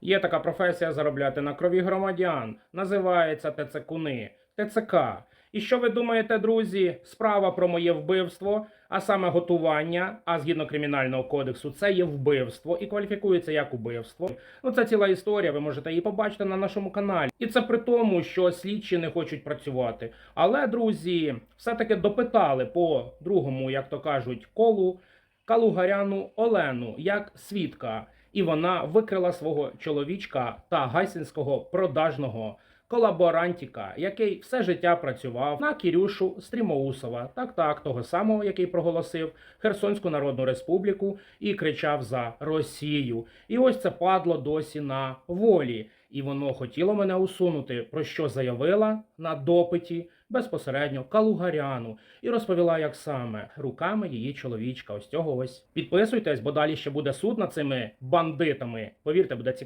Є така професія заробляти на крові громадян. Називається ТЦКуни. ТЦК. І що ви думаєте, друзі? Справа про моє вбивство, а саме готування, а згідно кримінального кодексу, це є вбивство і кваліфікується як убивство. Ну це ціла історія. Ви можете її побачити на нашому каналі. І це при тому, що слідчі не хочуть працювати. Але друзі, все-таки допитали по другому, як то кажуть, колу Калугаряну Олену як свідка, і вона викрила свого чоловічка та гайсинського продажного колаборантіка, який все життя працював на Кірюшу Стрімоусова, так так, того самого, який проголосив Херсонську Народну Республіку і кричав за Росію. І ось це падло досі на волі. І воно хотіло мене усунути, про що заявила на допиті безпосередньо Калугаряну і розповіла, як саме руками її чоловічка. Ось цього ось підписуйтесь, бо далі ще буде суд над цими бандитами. Повірте, буде цікаво.